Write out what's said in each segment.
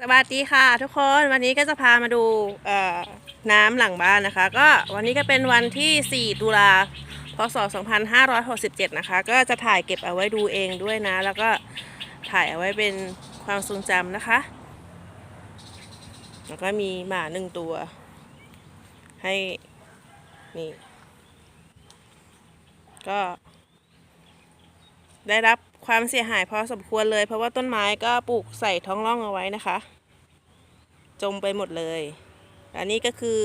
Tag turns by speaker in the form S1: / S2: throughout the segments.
S1: สวัสดีค่ะทุกคนวันนี้ก็จะพามาดูเอ่อน้ำหลังบ้านนะคะ ก็วันนี้ก็เป็นวันที่ 4 ตุลาพศ 2567 นะคะ ก็จะถ่ายเก็บเอาไว้ดูเองด้วยนะ แล้วก็ถ่ายเอาไว้เป็นความทรงจำนะคะ แล้วก็มีหมาหนึ่งตัว ให้นี่ก็ ได้รับความเสียหายพอสมควรเลย เพราะว่าต้นไม้ก็ปลูกใส่ท้องร่องเอาไว้นะคะ จมไปหมดเลย อันนี้ก็คือ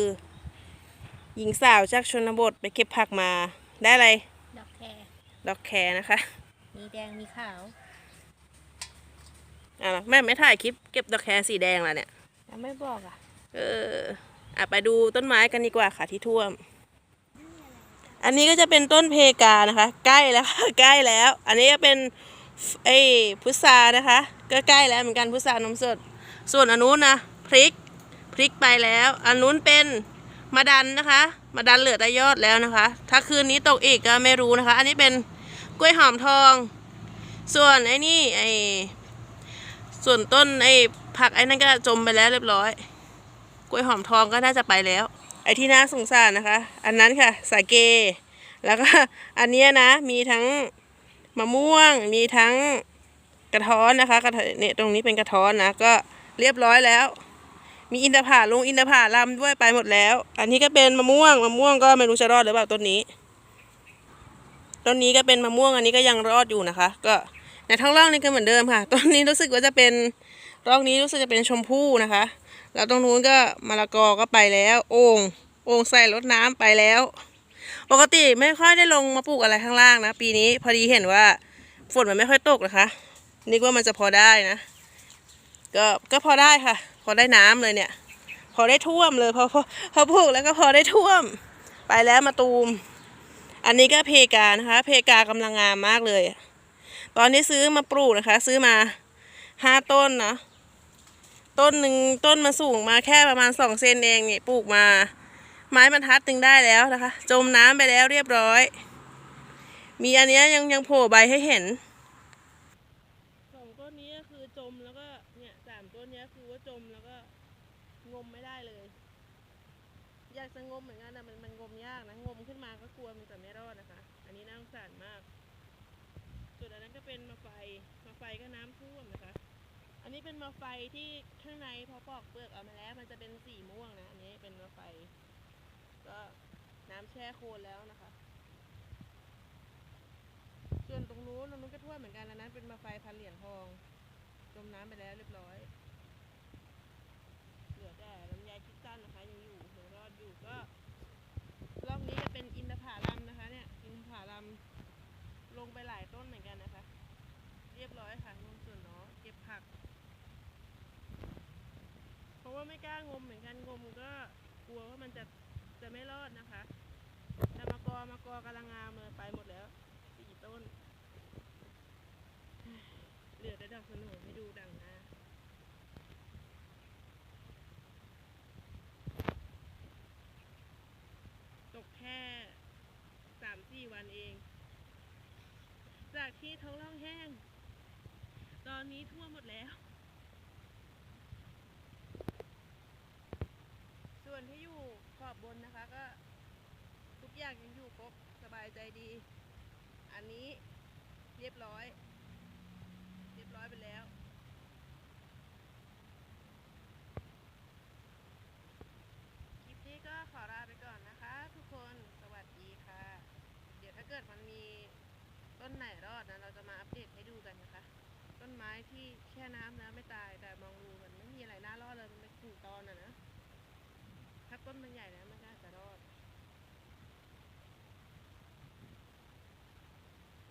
S1: หญิงสาวจากชนบทไปเก็บผักมาได้อะไร
S2: ดอกแคร
S1: ดอกแครนะคะ
S2: มีแดงมีขาว
S1: อะแม่ไม่ถ่ายคลิปเก็บดอกแครสีแดงละเนี่ย
S2: แล้วไม่บอกอะ
S1: เอออะไปดูต้นไม้กันดีกว่าค่ะที่ท่วม อันนี้ก็จะเป็นต้นเพกานะคะ ใกล้แล้วใกล้แล้ว อันนี้ก็เป็นไอ้พุทรานะคะ ก็ใกล้แล้วเหมือนกันพุทรานมสด ส่วนอันนู้นนะพริกพริกไปแล้ว อันนู้นเป็นมะดันนะคะมะดันเหลือแต่ยอดแล้วนะคะ ถ้าคืนนี้ตกอีกก็ไม่รู้นะคะ อันนี้เป็นกล้วยหอมทอง ส่วนไอ้นี่ไอ้ส่วนต้นไอ้ผักไอ้นั่นก็จมไปแล้วเรียบร้อย กล้วยหอมทองก็น่าจะไปแล้ว อ้ที่น่าสงสารนะคะ อันนั้นค่ะ สาเก แล้วก็อันเนี้ยนะมีทั้งมะม่วง มีทั้งกระท้อนนะคะกระท้อนเนี่ยตรงนี้เป็นกระท้อนนะก็เรียบร้อยแล้ว มีอินทผาลุงอินทผาลำด้วยไปหมดแล้ว อันนี้ก็เป็นมะม่วงมะม่วงก็ไม่รู้จะรอดหรือเปล่าต้นนี้ต้นนี้ก็เป็นมะม่วงอันนี้ก็ยังรอดอยู่นะคะ ก็ในท้องร่องนี่ก็เหมือนเดิมค่ะต้นนี้รู้สึกว่าจะเป็นร่องนี้รู้สึกจะเป็นชมพู่นะคะ แล้วตรงนู้นก็มะละกอก็ไปแล้ว โอ่งโอ่งใส่รดน้ำไปแล้ว ปกติไม่ค่อยได้ลงมาปลูกอะไรข้างล่างนะ ปีนี้พอดีเห็นว่าฝนมันไม่ค่อยตกนะคะนึกว่ามันจะพอได้นะ ก็ก็พอได้ค่ะ พอได้น้ำเลยเนี่ย พอได้ท่วมเลยพอพอพอปลูกแล้วก็พอได้ท่วม ไปแล้วมาตูม อันนี้ก็เพกานะคะ เพกากำลังงามมากเลย ตอนนี้ซื้อมาปลูกนะคะ ซื้อมาห้าต้นเนาะ ต้นหนึ่งต้นมาสูงมาแค่ประมาณสองเซนเองเนี่ยปลูกมา ไม้บรรทัดตึงได้แล้วนะคะ จมน้ำไปแล้วเรียบร้อย มีอันนี้ยังยังโผล่ใบให้เห็นสองต้นนี้คือจมแล้วก็เนี่ยสามต้นนี้คือว่าจมแล้วก็งมไม่ได้เลย อยากจะงมเหมือนกันแต่มันมันงมยากนะงมขึ้นมาก็กลัวมันจะไม่รอดนะคะ อันนี้น่าสงสารมากส่วนอันนั้นก็เป็นมะไฟมะไฟก็น้ำท่วมนะคะ นนี้เป็นมะไฟที่ข้างในพอปอกเปลือกออกมาแล้ว มันจะเป็นสีม่วงนะ อันนี้เป็นมะไฟ ก็น้ำแช่โคลนแล้วนะคะ ส่วนตรงนู้นตรงนู้นก็ท่วเหมือนกันอันนั้นเป็นมะไฟพันเหรียญทองจมน้ำไปแล้วเรียบร้อย เหลือแต่ลำไยคิดสั้นนะคะยังอยู่ยังรอดอยู่ก็รอบนี้จะเป็นอินทผลัมนะคะ เนี่ย อินทผลัมลงไปหลายต้นเหมือนกันนะคะ เรียบร้อยค่ะงมส่วนเนาะเก็บผัก เราะว่าไม่กล้างมเหมือนกันงมก็กลัวว่ามันจะจะไม่รอดนะคะแต่มากอมากอกำลังงามเลยไปหมดแล้วสี่ต้น เหลือแต่ดอกสโหนให้ดูดังน้าตกแค่สามสี่วันเอง จากที่ท้องร่องแห้ง ตอนนี้ทั่วหมดแล้ว ส่วนที่อยู่ขอ บนนะคะก็ทุกอย่างยังอยู่ครบสบายใจดี อันนี้เรียบร้อย เรียบร้อยไปแล้ว คลิปนี้ก็ขอลาไปก่อนนะคะ ทุกคนสวัสดีค่ะ เดี๋ยวถ้าเกิดมันมีต้นไหนรอดนะเราจะมาอัปเดตให้ดูกันนะคะ ต้นไม้ที่แช่น้ำแล้วไม่ตายแต่มองดูมันไม่มีอะไรน่ารอดเลยมันเป็นกิ่งตอนอะนะ ต้นมันใหญ่แล้วมันน่าจะรอด